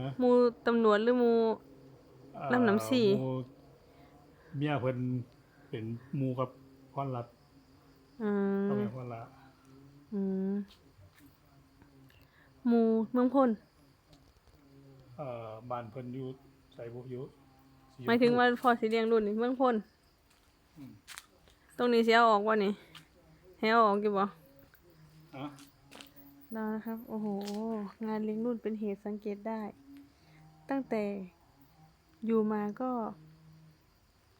ฮะหมูตำรวจหรือหมูเอ่อลำน้ำสี่หมู่เมียเพิ่นเป็นหมู่กับพรรัฐอืมเขาเป็นพรรัฐอืมหมูเมืองพลเอ่อบ้านเพิ่นอยู่ใส่บุอยู่สีหมายถึงว่าพอสีเรียงรุ่นนี่เมืองพลตรงนี้เสียออกวะนี่ให้เอาออกอยู่บ่ฮะได้นะครับ โอ้โห งานเลี้ยงรุ่นเป็นเหตุสังเกตได้ ตั้งแต่อยู่มาก็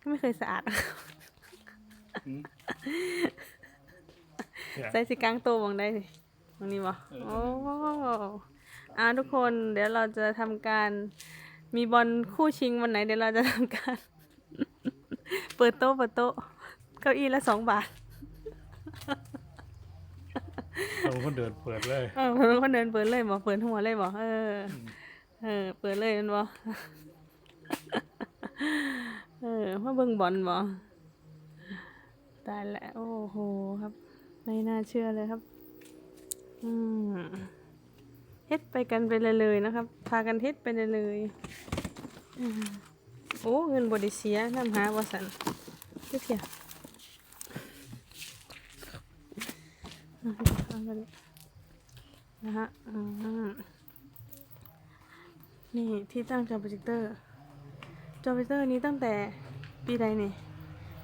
ก็ไม่เคยสะอาดอืมเนี่ยใส่สิกลางโตวบางได้สิบางนี้บ่เออโอ้อ่าทุกคนเดี๋ยวเราจะทำการมีบอลคู่ชิงวันไหน เดี๋ยวเราจะทำการ เปิดโต๊ะเปิดโต๊ะเก้าอี้ละสองบาทเราคนเดินเปิดเลย เออเพิ่นคนเดินเปิดเลยบ่เปิดหัวเลยบ่เออม เออ เปิดเลยแมันบ่เออมาเบิ่งบอลบ่ตายแล้วโอ้โหครับ ไม่น่าเชื่อเลยครับ อืมเฮ็ดไปกันไปเลยเลยนะครับ พากันเฮ็ดไปเลยเลยอืมโอ้เงินบไดิเสียน้ำหาว่าสันเทียบเทียบเอาไปเลยนะฮะอืม นี่ที่ตั้งจอโปรเจคเตอร์ จอโปรเจคเตอร์นี้ตั้งแต่ปีใดนี่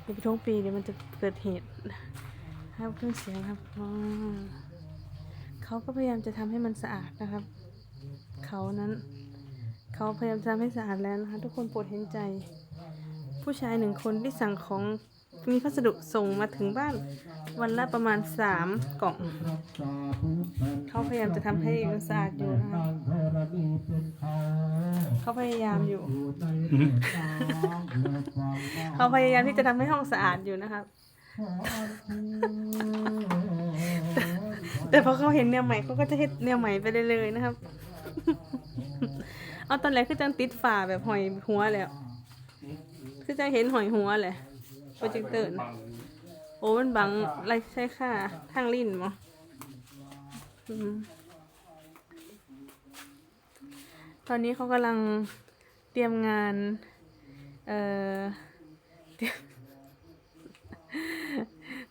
เดี๋ยวไปท้องปีเดี๋ยวมันจะเกิดเหตุครับเครื่องเสียงครับเขาก็พยายามจะทำให้มันสะอาดนะครับ เขานั้น เขาพยายามจะทำให้สะอาดแล้วนะคะ ทุกคนโปรดเห็นใจ ผู้ชายหนึ่งคนที่สั่งของมีพัสดุส่งมาถึงบ้าน วันละประมาณสามกล่อง เขาพยายามจะทำให้มันสะอาดอยู่นะคะเขาพยายามอยู่ เขาพยายามที่จะทำให้ห้องสะอาดอยู่นะครับ แต่พอเขาเห็นแนวใหม่เขาก็จะเฮ็ดแนวใหม่ไปเรื่อยๆนะครับ เอาตอนแรกคือจังติดฝาแบบหอยหัวแล้วคือจะเห็นหอยหัวแหละโปรเจคเตอร์นะ โอ้มันบังไรใช่ค่ะทางลิ้นมั้งอืมตอนนี้เขากำลังเตรียมงาน เอ่อ เตรียม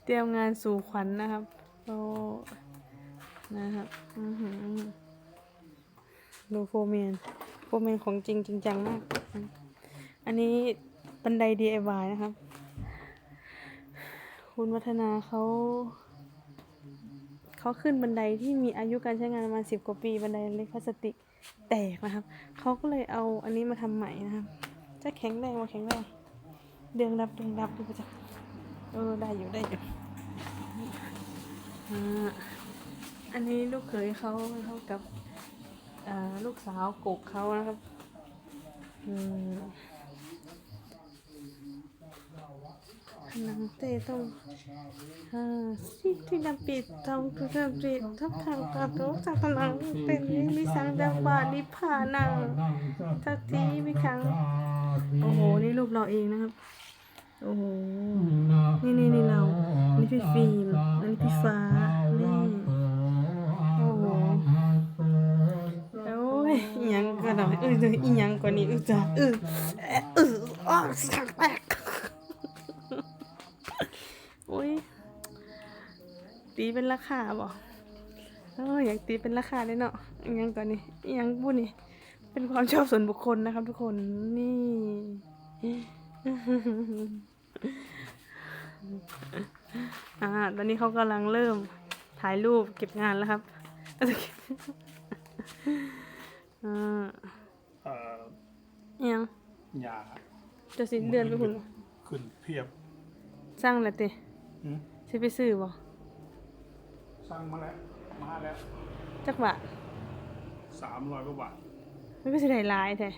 เตรียมงานสู่ขวัญนะครับโอ้นะครับอือหือดูโฟร์แมนโฟร์แมนของจริงจริงจังมาก อันนี้บันได DIY นะครับ คุณวัฒนาเขาเขาขึ้นบันไดที่มีอายุการใช้งานประมาณสิบกว่าปีบันไดเล็กพลาสติกแตกนะครับเขาก็เลยเอาอันนี้มาทำใหม่นะครับ จะแข็งแรงว่าแข็งแรงเดืองดับเดืองดับดูไปจ้ะเออได้อยู่ได้อยู่อันนี้ลูกเขยเขาเขากับลูกสาวกกเขานะครับ อืม นังเตต้องอ่าสิที่นำปิดทองคือทำปิดทับทางกระโดดจากตนังเป็นวิมิสังดังบาลิพานังทักทีวิคัง โอ้โห นี่รูปเราเองนะครับ โอ้โห นี่นี่นี่เรานนี้พี่ฟิล์มอันนี้พี่ฟ้า นี่ โอ้โหโอ้ยอีหยังก็ได้เออเดี๋ยวอีหยังกว่านี้เออจ้ะเออเออเอออ้อสักแตก ตีเป็นราคาบ่เอออยากตีเป็นราคาเลยเนาะอิหยังก่อนนี่อิหยังบุนี่ เป็นความชอบส่วนบุคคลนะครับ ทุกคนนี่อ่าตอนนี้เขากำลังเริ่มถ่ายรูปเก็บงานแล้วครับอ่าเอ่ออิหยังหญ้าจะสิเดือนไปคุณขึ้นเพียบ สร้างแล้วเตะหืมสิไปซื้อบ่ สร้างมาแล้ว มาแล้วจักบาทสามร้อยกว่าบาทมันก็สิได้หลายแท้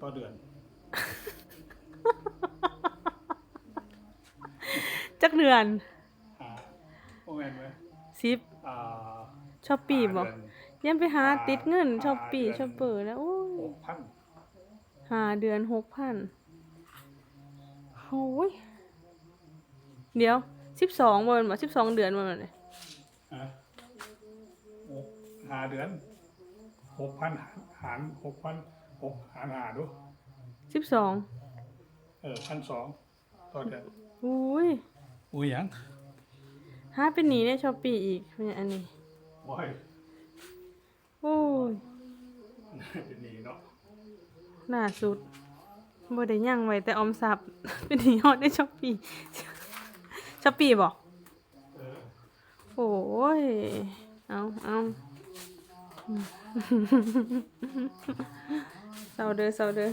ต่อเดือน จักเดือนอ่าโอแมนไหมสิบอ่าชอบปีบ่ห้าเดือนยังไปหาติดเงินอ่าชอบปีเดือนชอบเปิดแล้วโอ้ยหกพันหาเดือนหกพันโอ้ยเดี๋ยวสิบสองวันบ่สิบสองเดือนวันเลย อะหกห้าเดือนหกพันหารหกพันหกหารหาดูสิบสองเออพันสองต่อเดือนอุ้ยอุ้ยหยังห้าเป็นหนีได้ช้อปปี้อีกเนี่ยอันนี้บ่อยโอ้ยเป็นหนี้เนาะล่าสุดบ่ได้ย่างไว้แต่ออมทรัพย์เป็นหนีฮอดได้ช้อปปี้ช้อปปี้บ่เออ โอ้ย เอาเอาเศร้าเด้อเศร้าเด้อ